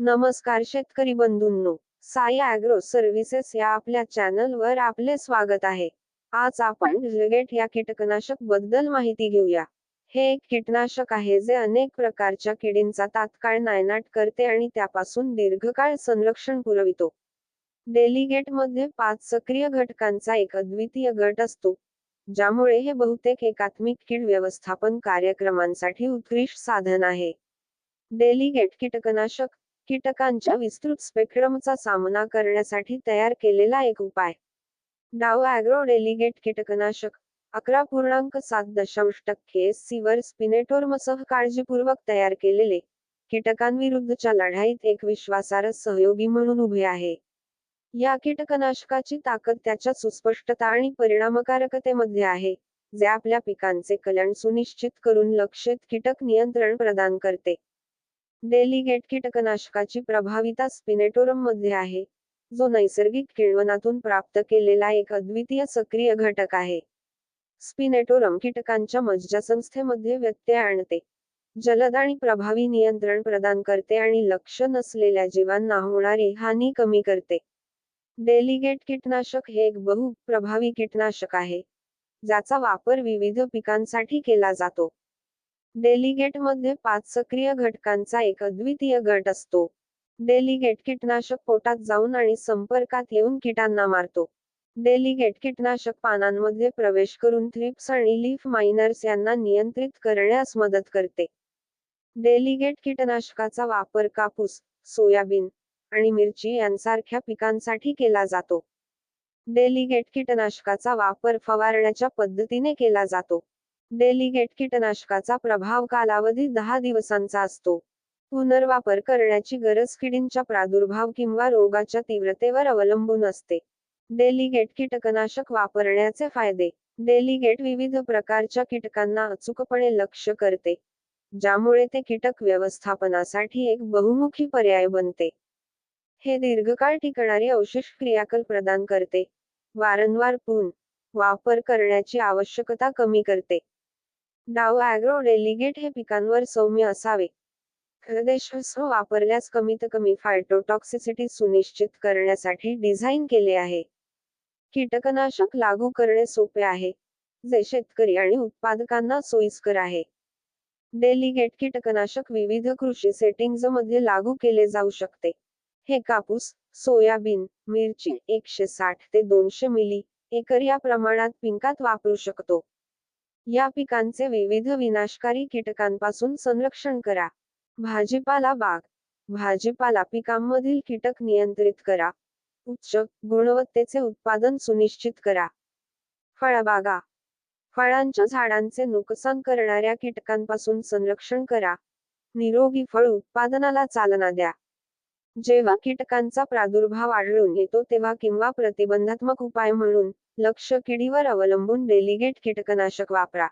नमस्कार शेतकरी बंधूंनो Sai agro services या आपल्या चॅनलवर आपले स्वागत आहे. आज आपण रिगेट या कीटकनाशकबद्दल माहिती घेऊया. हे एक कीटनाशक आहे जे अनेक प्रकारच्या किडींचा तात्काळ नायनाट करते आणि त्यापासून दीर्घकाळ संरक्षण पुरवितो. डेलिगेटमध्ये पाच सक्रिय घटकांचा एक अद्वितीय गट असतो ज्यामुळे हे बहुतेक एकात्मिक कीड व्यवस्थापन कार्यक्रमांसाठी उत्कृष्ट साधन आहे. डेलिगेट कीटकनाशक कीटकांच्या विस्तृत स्पेक्ट्रमचा सामना करण्यासाठी तयार केलेला एक उपाय. डाव अॅग्रो डेलिगेट कीटकनाशक. अकरा पूर्णांक सात दशांश टक्के सीवर स्पिनेटोरमसह काळजीपूर्वक तयार केलेले कीटकांविरुद्धच्या लढाईत एक विश्वासार्ह सहयोगी म्हणून उभे आहे. या कीटकनाशकाची ताकद त्याच्या सुस्पष्टता आणि परिणामकारकतेमध्ये आहे जे आपल्या पिकांचे कल्याण सुनिश्चित करून लक्षित कीटक नियंत्रण प्रदान करते. डेलिगेट कीटकनाशकाची प्रभाविता स्पिनेटोरममध्ये आहे जो नैसर्गिक किण्वनातून प्राप्त केलेला एक अद्वितीय सक्रिय घटक आहे. स्पिनेटोरम कीटकांच्या मज्जासंस्थेमध्ये व्यत्यय आणते जलद आणि प्रभावी नियंत्रण प्रदान करते आणि लक्ष नसलेल्या जीवांना होणारी हानी कमी करते. डेलिगेट कीटनाशक हे एक बहु प्रभावी कीटनाशक आहे ज्याचा वापर विविध पिकांसाठी केला जातो. डेलिगेटमध्ये पाच सक्रिय घटकांचा एक अद्वितीय गट असतो. डेलिगेट कीटनाशक पोटात जाऊन आणि संपर्कात येऊन कीटांना मारतो. डेलिगेट कीटनाशक पानांमध्ये प्रवेश करून थ्रिप्स आणि लीफ मायनर्स यांना नियंत्रित करण्यास मदत करते. डेलिगेट कीटनाशकाचा वापर कापूस सोयाबीन आणि मिरची यांसारख्या पिकांसाठी केला जातो. डेलिगेट कीटनाशकाचा वापर फवारण्याच्या पद्धतीने केला जातो. डेलिगेट कीटनाशकाचा प्रभाव कालावधी दहा दिवसांचा असतो. पुनर्वापर करण्याची गरज किडींच्या प्रादुर्भाव किंवा रोगाच्या तीव्रतेवर अवलंबून असते. डेलिगेट कीटकनाशक वापरण्याचे फायदे. डेलिगेट विविध प्रकारच्या कीटकांना अचूकपणे लक्ष करते ज्यामुळे ते कीटक व्यवस्थापनासाठी एक बहुमुखी पर्याय बनते. हे दीर्घकाळ टिकणारी अवशेष क्रियाकल प्रदान करते. वारंवार पुन वापर करण्याची आवश्यकता कमी करते. डाव अॅग्रो डेलिगेट हे पिकांवर सौम्य असावे. प्रदेशसह वापरल्यास कमीत कमी फायटोटॉक्सिसिटी सुनिश्चित करण्यासाठी डिझाईन केले आहे. कीटकनाशक लागू करणे सोपे आहे जे शेतकरी आणि उत्पादकांना सोयीस्कर आहे. डेलिगेट कीटकनाशक विविध कृषी सेटिंग्जमध्ये लागू केले जाऊ शकते. हे कापूस सोयाबीन मिरची एकशे साठ ते दोनशे मिली एकर या प्रमाणात पिंकात वापरू शकतो. या पिकांचे विविध विनाशकारी कीटकांपासून संरक्षण करा. भाजीपाला बाग. भाजीपाला पिकांमधील कीटक नियंत्रित करा. उच्च गुणवत्तेचे उत्पादन सुनिश्चित करा. फळबागा. फळांच्या झाडांचे नुकसान करणाऱ्या कीटकांपासून संरक्षण करा. निरोगी फळ उत्पादनाला चालना द्या. जेव्हा कीटकांचा प्रादुर्भाव आढळून येतो तेव्हा किंवा प्रतिबंधात्मक उपाय म्हणून लक्ष किडीवर अवलंबून डेलिगेट कीटकनाशक वापरा.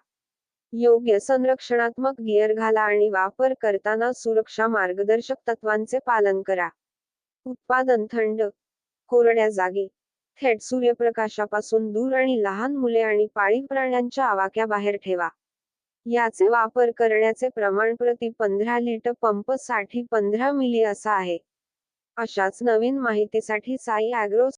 योग्य संरक्षणात्मक गिअर घाला आणि वापर करताना सुरक्षा मार्गदर्शक तत्वांचे पालन करा. उत्पादन थंड कोरड्या जागी थेट सूर्यप्रकाशापासून दूर आणि लहान मुले आणि पाळीव प्राण्यांच्या आवाक्याबाहेर ठेवा. याचे वापर करण्याचे प्रमाण प्रति पंधरा लिटर पंपसाठी पंधरा मिली असा आहे. अशाच नवीन माहितीसाठी साई अॅग्रो